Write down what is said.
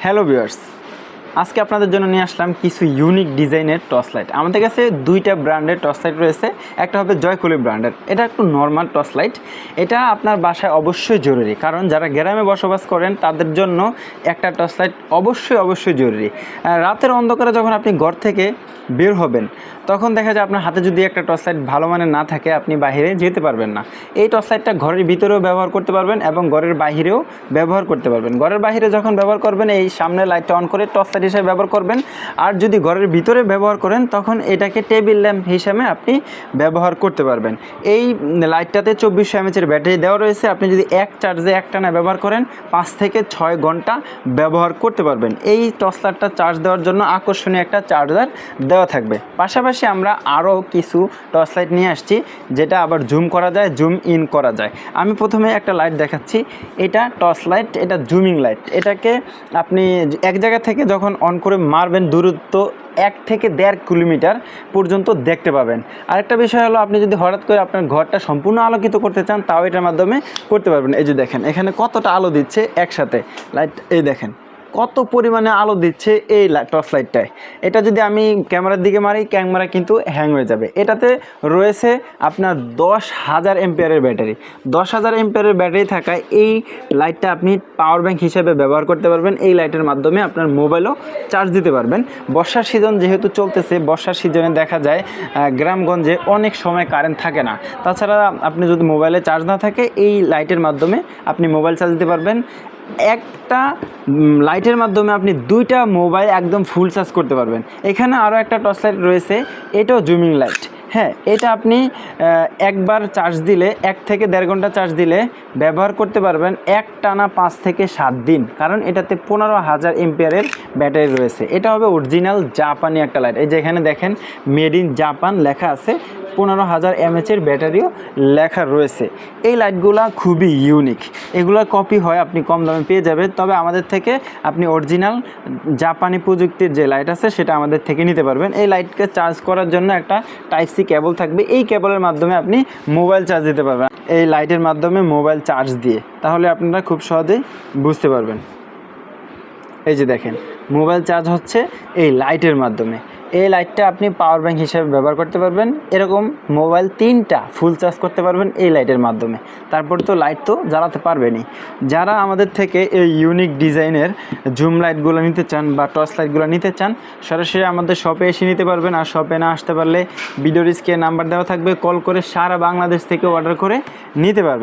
Hello viewers আজকে আপনাদের জন্য নিয়ে আসলাম কিছু ইউনিক ডিজাইনের টর্চ লাইট আমাদের কাছে দুইটা ব্র্যান্ডের টর্চ লাইট রয়েছে। একটা হবে জয়কুলি ব্র্যান্ডের এটা একটু নর্মাল টর্চ লাইট এটা আপনার বাসায় অবশ্যই জরুরি। কারণ যারা গ্রামে বসবাস করেন, তাদের জন্য একটা টর্চ লাইট অবশ্যই অবশ্যই জরুরি। রাতের অন্ধকারে যখন আপনি ঘর থেকে বের হবেন, তখন দেখা যায় আপনার হাতে যদি একটা টর্চ লাইট ভালো মানের না থাকে, আপনি বাইরে যেতে পারবেন না। এই টর্চ লাইটটা ঘরের ভিতরেও ব্যবহার করতে পারবেন এবং ঘরের বাইরেও ব্যবহার করতে পারবেন। ঘরের বাইরে যখন ব্যবহার করবেন, এই সামনে লাইটটা অন করে টর্চ লাইট হিসেবে ব্যবহার করবেন। আর যদি ঘরের ভিতরে ব্যবহার করেন, তখন এটাকে টেবিল ল্যাম্প হিসেবে আপনি ব্যবহার করতে পারবেন। এই লাইটটাতে চব্বিশশো এমএচের ব্যাটারি দেওয়া রয়েছে। আপনি যদি এক চার্জে একটানা ব্যবহার করেন, পাঁচ থেকে ছয় ঘণ্টা ব্যবহার করতে পারবেন। এই টর্চ লাইটটা চার্জ দেওয়ার জন্য আকর্ষণীয় একটা চার্জার দেওয়া থাকবে। পাশাপাশি আমরা আরও কিছু টর্চ লাইট নিয়ে আসছি, যেটা আবার জুম করা যায়, জুম ইন করা যায়। আমি প্রথমে একটা লাইট দেখাচ্ছি। এটা টর্চ লাইট এটা জুমিং লাইট। এটাকে আপনি এক জায়গা থেকে যখন অন করে মারবেন দূরত্ব এক থেকে দেড় কিলোমিটার পর্যন্ত দেখতে পাবেন। আরেকটা বিষয় হলো, আপনি যদি হঠাৎ করে আপনার ঘরটা সম্পূর্ণ আলোকিত করতে চান, তাও এটার মাধ্যমে করতে পারবেন। এই যে দেখেন, এখানে কতটা আলো দিচ্ছে একসাথে। লাইট এই দেখেন। কত পরিমাণে আলো দিচ্ছে এই টর্চ লাইটটায় এটা যদি আমি ক্যামেরার দিকে মারি, ক্যামেরা কিন্তু হ্যাং হয়ে যাবে। এটাতে রয়েছে আপনার দশ হাজার এম্পিয়ারের ব্যাটারি। দশ হাজার এম্পিয়ারের ব্যাটারি থাকায় এই লাইটটা আপনি পাওয়ার ব্যাংক হিসেবে ব্যবহার করতে পারবেন। এই লাইটের মাধ্যমে আপনার মোবাইলও চার্জ দিতে পারবেন। বর্ষার সিজন যেহেতু চলতেছে, বর্ষার সিজনে দেখা যায় গ্রামগঞ্জে অনেক সময় কারেন্ট থাকে না। তাছাড়া আপনি যদি মোবাইলে চার্জ না থাকে, এই লাইটের মাধ্যমে আপনি মোবাইল চার্জ দিতে পারবেন। একটা লাইটের মাধ্যমে আপনি দুইটা মোবাইল একদম ফুল চার্জ করতে পারবেন। এখানে আরও একটা টর্চ লাইট রয়েছে, এটাও জুমিং লাইট হ্যাঁ এটা আপনি একবার চার্জ দিলে, এক থেকে দেড় ঘণ্টা চার্জ দিলে ব্যবহার করতে পারবেন এক টানা পাঁচ থেকে সাত দিন। কারণ এটাতে পনেরো হাজার এম্পিয়ারের ব্যাটারি রয়েছে। এটা হবে অরিজিনাল জাপানি একটা লাইট। এই যে এখানে দেখেন, মেড ইন জাপান লেখা আছে, পনেরো হাজার এমএচের ব্যাটারিও লেখা রয়েছে। এই লাইটগুলা খুবই ইউনিক। এগুলোর কপি হয়, আপনি কম দামে পেয়ে যাবেন। তবে আমাদের থেকে আপনি অরিজিনাল জাপানি প্রযুক্তির যে লাইট আছে, সেটা আমাদের থেকে নিতে পারবেন। এই লাইটকে চার্জ করার জন্য একটা টাইপ সি কেবল থাকবে, এই কেবলের মাধ্যমে আপনি মোবাইল চার্জ দিতে পারবেন। এই লাইটের মাধ্যমে মোবাইল চার্জ দিয়ে। তাহলে আপনারা খুব সহজেই বুঝতে পারবেন। এই যে দেখেন, মোবাইল চার্জ হচ্ছে এই লাইটের মাধ্যমে। এই লাইটটা আপনি পাওয়ার ব্যাংক হিসেবে ব্যবহার করতে পারবেন। এরকম মোবাইল তিনটা ফুল চার্জ করতে পারবেন এই লাইটের মাধ্যমে। তারপর তো লাইট তো জ্বালাতে পারবেনই। যারা আমাদের থেকে এই ইউনিক ডিজাইনের জুম লাইটগুলো নিতে চান বা টর্চ লাইটগুলো নিতে চান, সরাসরি আমাদের শপে এসে নিতে পারবেন। আর শপে না আসতে পারলে ভিডিওর স্ক্রিনে নাম্বার দেওয়া থাকবে। কল করে সারা বাংলাদেশ থেকে অর্ডার করে নিতে পারবেন।